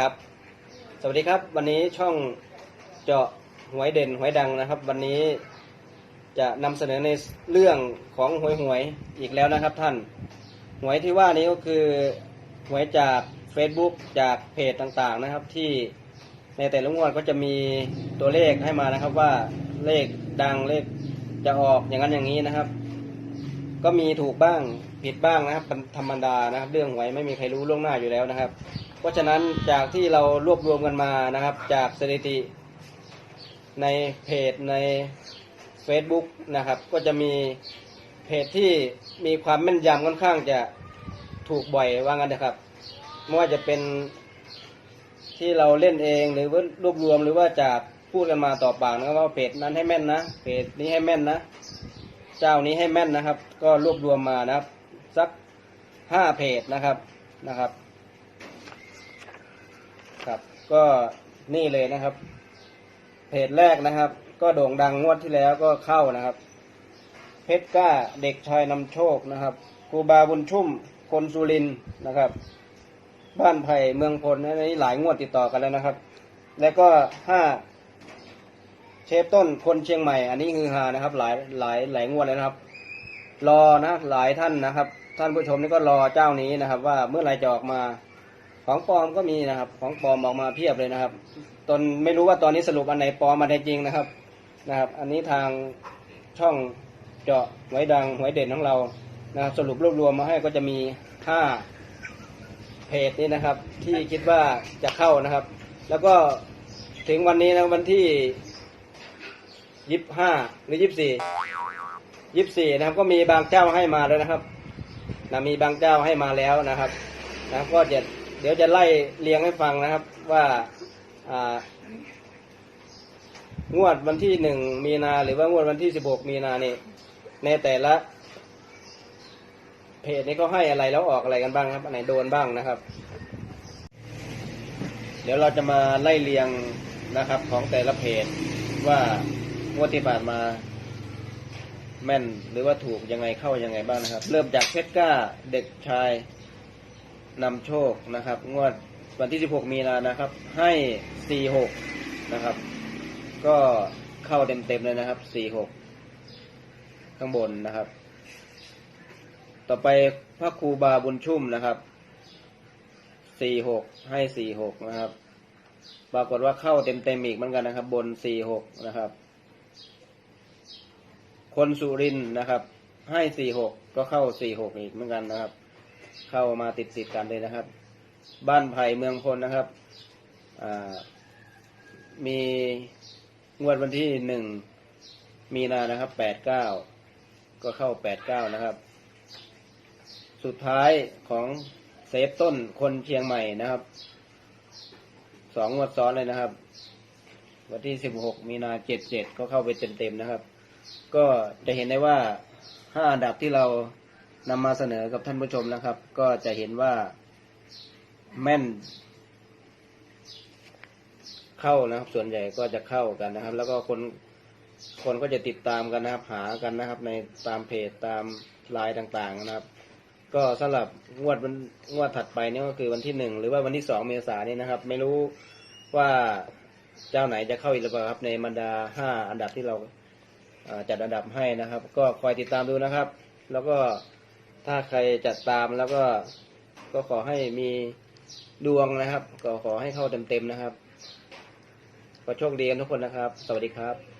ครับ สวัสดีครับ วันนี้ช่องเจาะหวยเด่นหวยดังนะครับ วันนี้จะนำเสนอในเรื่องของหวยหวยอีกแล้วนะครับท่าน หวยที่ว่านี้ก็คือหวยจาก Facebook จากเพจต่างๆนะครับ ที่ในแต่ละงวดก็จะมีตัวเลขให้มานะครับว่าเลขดังเลขจะออกอย่างนั้นอย่างนี้นะครับ ก็มีถูกบ้างผิดบ้างนะครับธรรมดานะครับ เรื่องหวยไม่มีใครรู้ล่วงหน้าอยู่แล้วนะครับ เพราะฉะนั้นจากที่เรารวบรวมกันมานะครับ จากสถิติในเพจใน Facebook นะครับ ก็จะมีเพจที่มีความแม่นยำค่อนข้างจะถูกบ่อยว่างั้นนะครับไม่ว่าจะเป็นที่เราเล่นเองหรือว่ารวบรวมหรือว่าจากพูดกันมาต่อปากนะครับว่าเพจนั้นให้แม่นนะเพจนี้ให้แม่นนะเจ้านี้ให้แม่นนะครับ ก็รวบรวมมานะครับ สักห้าเพจนะครับนะครับ ครับ ก็นี่เลยนะครับ เพจแรกนะครับ ก็โด่งดังงวดที่แล้วก็เข้านะครับ เพชรกล้าเด็กชายนำโชคนะครับครูบาบุญชุ่มคนสุรินนะครับ บ้านไผ่เมืองพลอันนี้หลายงวดติดต่อกันแล้วนะครับ แล้วก็ห้าเชฟต้นคนเชียงใหม่ อันนี้คือฮานะครับ หลายหลายหลายงวดแล้วนะครับ รอนะหลายท่านนะครับ ท่านผู้ชมนี่ก็รอเจ้านี้นะครับ ว่าเมื่อไรจะออกมา ของปลอมก็มีนะครับ ของปลอมออกมาเพียบเลยนะครับ ตนไม่รู้ว่าตอนนี้สรุปอันไหนปลอมอันไหนจริงนะครับ นะครับ อันนี้ทางช่องเจาะหวยดังหวยเด่นของเรานะครับสรุปรวบรวมมาให้ก็จะมีห้าเพจนี้นะครับ ที่คิดว่าจะเข้านะครับ แล้วก็ถึงวันนี้นะวันที่ยี่สิบห้าหรือยี่สิบสี่ยี่สิบสี่นะครับก็มีบางเจ้าให้มาแล้วนะครับนะมีบางเจ้าให้มาแล้วนะครับนะก็จะ ดี๋ยวจะไล่เรียงให้ฟังนะครับว่าอ่างวดวันที่หนึ่งมีนาหรือว่างวดวันที่สิบหกมีนาเนี่ยในแต่ละ เพจนี้ก็ให้อะไรแล้วออกอะไรกันบ้างครับอันไหนโดนบ้างนะครับ เดี๋ยวเราจะมาไล่เรียงนะครับ ของแต่ละเพจว่างวดที่ผ่านมา แม่นหรือว่าถูกยังไงเข้ายังไงบ้างนะครับ เริ่มจากเพชรก้าเด็กชาย นำโชคนะครับ งวดวันที่ 16 มีนานะครับ ให้ 46 นะครับ ก็เข้าเต็มๆเลยนะครับ 46 ข้างบนนะครับ ต่อไปพระครูบาบุญชุ่มนะครับ 46 ให้ 46 นะครับ ปรากฏว่าเข้าเต็มๆอีกเหมือนกันนะครับ บน 46 นะครับ คนสุรินนะครับ ให้ 46 ก็เข้า 46 อีกเหมือนกันนะครับ เข้ามาติดติดกันเลยนะครับ บ้านไผ่เมืองพลนะครับมีงวดวันที่หนึ่งมีนานะครับแปดเก้าก็เข้าแปดเก้านะครับ สุดท้ายของเซฟต้นคนเชียงใหม่นะครับสองงวดซ้อนเลยนะครับ วันที่สิบหกมีนาเจ็ดเจ็ดก็เข้าไปเต็มๆนะครับ ก็จะเห็นได้ว่าห้าอันดับที่เรา นำมาเสนอกับท่านผู้ชมนะครับ ก็จะเห็นว่าแม่น เข้านะครับ ส่วนใหญ่ก็จะเข้ากันนะครับ แล้วก็คนคนก็จะติดตามกันนะครับหากันนะครับ ในตามเพจตามไลน์ต่างๆนะครับ ก็สำหรับงวดวันงวดถัดไปนี่ก็คือวันที่หนึ่งหรือว่าวันที่สองเมษายนนี้นะครับ ไม่รู้ว่าเจ้าไหนจะเข้าอีกหรือเปล่าครับ ในบรรดาห้าอันดับที่เราจัดอันดับให้นะครับ ก็คอยติดตามดูนะครับ แล้วก็ ถ้าใครจัดตามแล้วก็ก็ขอให้มีดวงนะครับ ก็ขอให้เข้าเต็มๆนะครับ ขอโชคดีกันทุกคนนะครับ สวัสดีครับ